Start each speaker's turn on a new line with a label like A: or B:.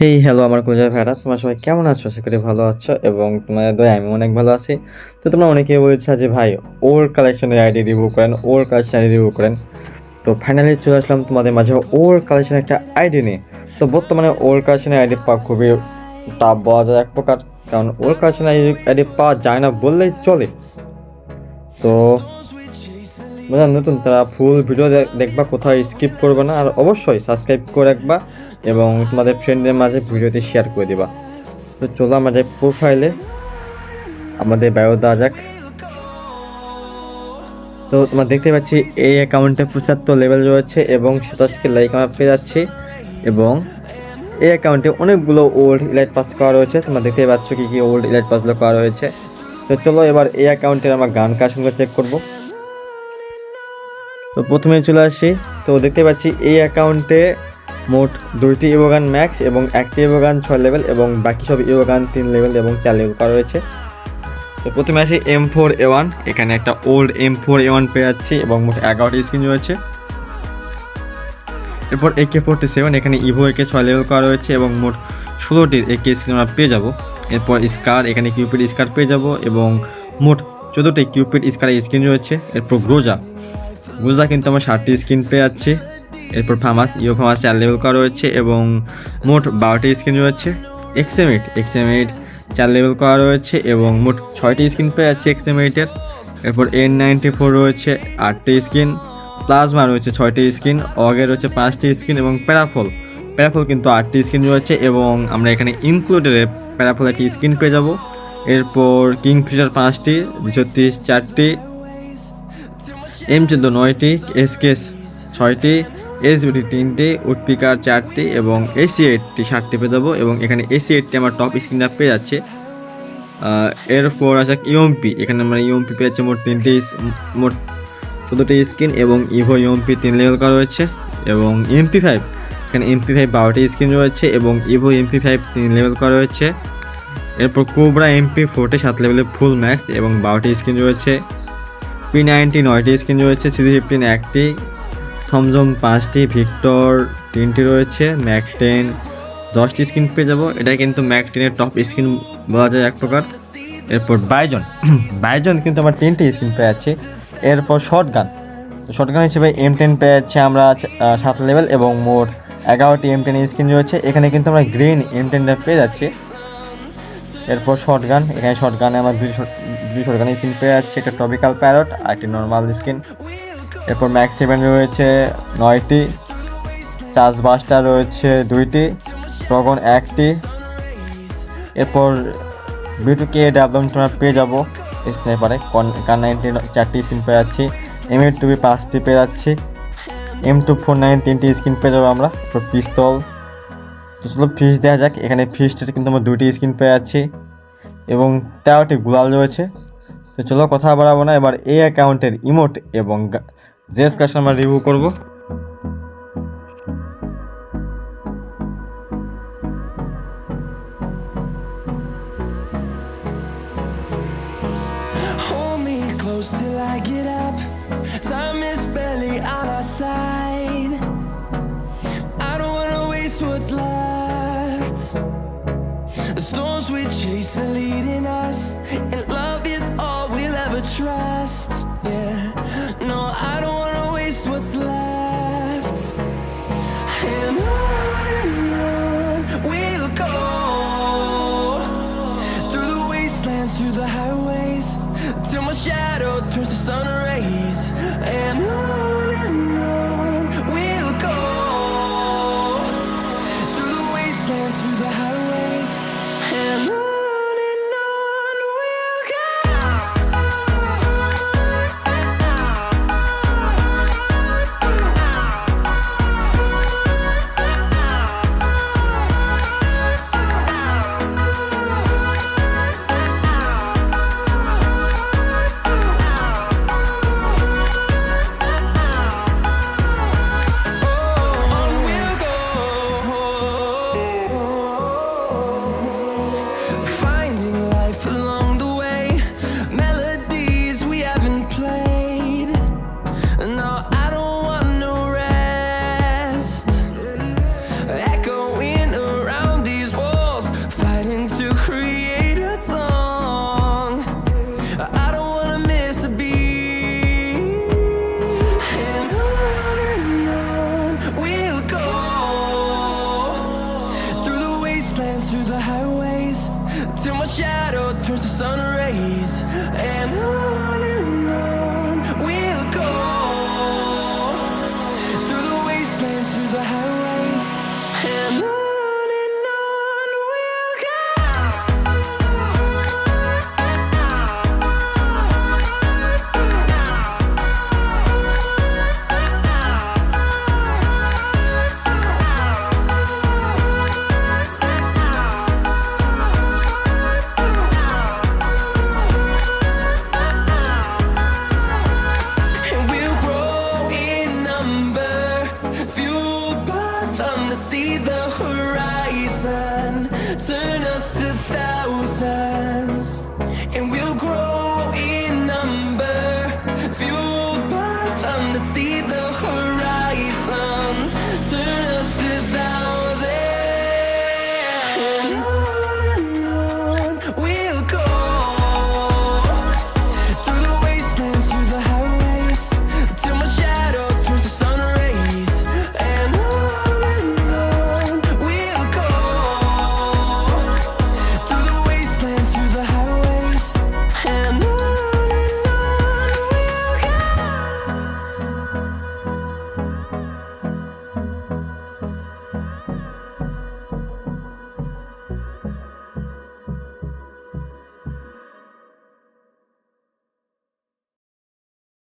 A: Hey hello আমার কলেজের ভাইরা তোমার সবাই কেমন আছো? আশা করি ভালো আছো এবং তোমাদের দয়া আমি অনেক ভালো আছি। তো তোমরা অনেকেই বলছো যে, ভাই, ওর কালেকশনের আইডি রিভিউ করেন, ওর কালেকশন আইডি রিভিউ করেন। তো ফাইনালি চলে আসলাম তোমাদের মাঝে ওর কালেকশনের একটা আইডি নিয়ে। তো বর্তমানে ওর কালেকশনের আইডি পাওয়া খুবই টাফ বলা যায় এক প্রকার। কারণ ওর কালেকশনের আইডি পাওয়া যায় না বললেই চলে। তো যারা নতুন তারা ফুল ভিডিও দেখবা, কোথাও স্কিপ করবে না, আর অবশ্যই সাবস্ক্রাইব করে রাখবা এবং তোমাদের ফ্রেন্ডের মাঝে ভিডিওটি শেয়ার করে দিবা। তো চলো আমাদের প্রোফাইলে আমাদের বায়ো দেওয়া যাক। তো তোমরা দেখতে পাচ্ছি, এই অ্যাকাউন্টে পঁচাত্তর লেভেল রয়েছে এবং সাতাশকে লাইক আমরা পেয়ে যাচ্ছি এবং এই অ্যাকাউন্টে অনেকগুলো ওল্ড ইলাইট পাস করা রয়েছে। তোমরা দেখতে পাচ্ছ কি কি ওল্ড ইলাইট পাসগুলো করা রয়েছে। তো চলো এবার এই অ্যাকাউন্টে আমরা গান কাশনগুলো চেক করব। তো প্রথমে চলে আসি। তো দেখতে পাচ্ছি, এই অ্যাকাউন্টে মোট দুইটি ইভোগান ম্যাক্স এবং একটি ইভোগান ছয় লেভেল এবং বাকি সব ইভোগান তিন লেভেল এবং চার লেভেল করা রয়েছে। তো প্রথমে আসি এম ফোর এ ওয়ান এখানে একটা old M four A one পেয়ে যাচ্ছি এবং মোট এগারোটি স্ক্রিন রয়েছে। এরপর একে ফোরটি সেভেন এখানে ইভো একে ছয় লেভেল করা রয়েছে এবং মোট ষোলোটির একে স্ক্রিন আমরা পেয়ে যাব। এরপর স্কার এখানে কিউপিড স্কার পেয়ে যাব এবং মোট চোদ্দোটি কিউপিড স্কারের স্ক্রিন রয়েছে। এরপর গ্রোজা গুজা কিন্তু আমার ষাটটি স্ক্রিন পেয়ে যাচ্ছে। এরপর ফামাস ইও ফামাস চার লেভেল করা রয়েছে এবং মোট বারোটি স্ক্রিন রয়েছে। এক্সএমিট এক্সএমিট চার লেভেল করা রয়েছে এবং মোট ছয়টি স্ক্রিন পেয়ে যাচ্ছে এক্সএমিটের এরপর এন নাইনটি ফোর রয়েছে আটটি স্ক্রিন প্লাজমা রয়েছে ছয়টি স্ক্রিন অগের রয়েছে পাঁচটি স্ক্রিন এবং প্যারাফল প্যারাফল কিন্তু আটটি স্ক্রিন রয়েছে এবং আমরা এখানে ইনক্লুডেড প্যারাফল একটি স্ক্রিন পেয়ে যাব। এরপর কিং ফিচার পাঁচটি ছত্রিশ চারটি এম চোদ্দ নয়টি এসকেস ছয়টি এসবিটি তিনটি উডপিকার চারটি এবং এসি এইটটি ষাটটি পেয়ে যাব এবং এখানে এসি এইটটি আমার টপ স্ক্রিনটা পেয়ে যাচ্ছে। এরপর আছে ইউএমপি এখানে আমরা ইউএমপি পেয়ে যাচ্ছে মোট তিনটি মোট চোদ্দোটি স্ক্রিন এবং ইভো ইউএমপি তিন লেভেল করা রয়েছে এবং এমপি ফাইভ এখানে এমপি ফাইভ বারোটি স্ক্রিন রয়েছে এবং ইভো এমপি ফাইভ তিন লেভেল করা রয়েছে। এরপর কোবরা এমপি ফোরটি সাত লেভেলে ফুল ম্যাক্স এবং বারোটি স্ক্রিন রয়েছে। পি নাইনটি নয়টি স্ক্রিন রয়েছে সিজি ফিফটিন একটি থমজম পাঁচটি ভিক্টর তিনটি রয়েছে ম্যাক টেন দশটি স্ক্রিন পেয়ে যাব। এটা কিন্তু ম্যাক টেনের টপ স্ক্রিন বলা যায় এক প্রকার। এরপর বাইজন বাইজন কিন্তু আমার তিনটি স্ক্রিন পেয়ে যাচ্ছে। এরপর শর্ট গান শর্ট গান হিসেবে এম টেন পেয়ে যাচ্ছে আমরা সাত লেভেল এবং মোট এগারোটি এম টেন স্ক্রিন রয়েছে। এখানে কিন্তু আমরা গ্রিন এম টেনটা পেয়ে যাচ্ছি। এরপর শর্ট গান এখানে শর্ট গানে আমার দুই shot- দুই শর্ট গান স্ক্রিন পেয়ে যাচ্ছে। একটা টপিক্যাল প্যারট আর একটি নর্মাল স্ক্রিন এরপর ম্যাক্স সেভেন রয়েছে, নয়টি। চার্জ বাসটা রয়েছে, দুইটি। ড্রগন একটি। এরপর বিটু কে ডাবলম তোমরা পেয়ে যাব। স্নাইপারে কার নাইনটি চারটি স্ক্রিন পেয়ে যাচ্ছি। এম টু বি পাঁচটি পেয়ে যাচ্ছি। এম টু ফোর নাইন তিনটি স্ক্রিন পেয়ে যাব আমরা। পিস্তল তো চলো ফিস দেওয়া যাক। এখানে ফিসটাতে কিন্তু আমার দুইটি স্ক্রিন পেয়ে যাচ্ছি। এবং তেরোটি গুলাল রয়েছে। তো চলো কথা বাড়াবো না। এবার এই অ্যাকাউন্টের ইমোট এবং জেস কাস্টমার রিভিউ করব।